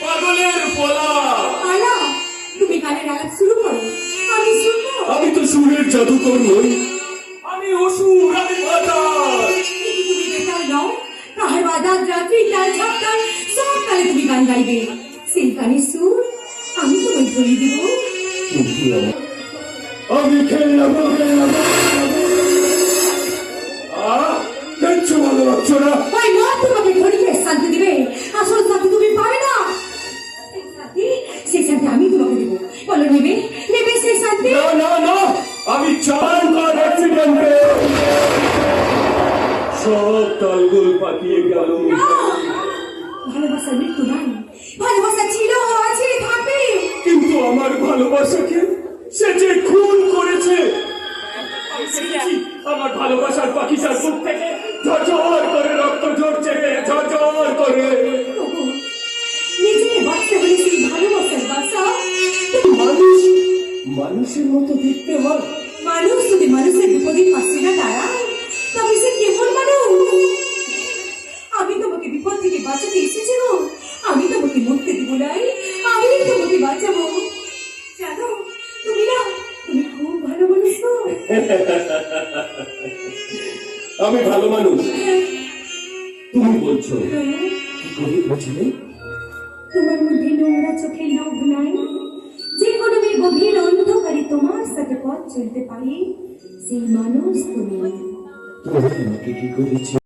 পাগলের পোলা আলা তুমি গানের আলাপ শুরু করো। আমি শুনব। আমি তো সুরের জাদুকর নই। আমি অসুর আমি বাজার তুমি বেতাল নও। কাহার বাদাত রাত্রি তার ঝাপটার সব তুমি গান গাইবে। সেই গানের সুর আমি তোমায় ধরিয়ে দেবো। আমি খেললাম খেললাম আহ দেখছ ভালো লাগছো না? আমি চান কার অ্যাক্সিডেন্টে সব তালগোল পাকিয়ে গেল। না! ভালোবাসার মৃত্যু নাই ভালোবাসা ছিল আছে থাকবে। কিন্তু আমার ভালোবাসাকে সে যে খুন করেছে আমার ভালোবাসার পাখিটার বুক থেকে ঝরঝর করে রক্ত ঝরছে ঝরঝর করে? নিজেকে বাঁচতে হলে সেই ভালোবাসার বাসা। মানুষ মানুষের মতো দেখতে হয়। মানুষ যদি মানুষের বিপদে পাশে না দাঁড়ায় তবে সে কেমন মানুষ। আমি তোমাকে বিপদ থেকে বাঁচাতে এসেছি গো। আমি তোমাকে মরতে দিব নাই। আমি তোমাকে বাঁচাবো। জানো তুমি না তুমি খুব ভালো মানুষ আমি ভালো মানুষ। তুমি বলছো হ্যাঁ। কি করে বুঝলে তোমার মধ্যে নোংরা পথ চলতে পারি। সেই মানুষ তুমি। কি করেছে?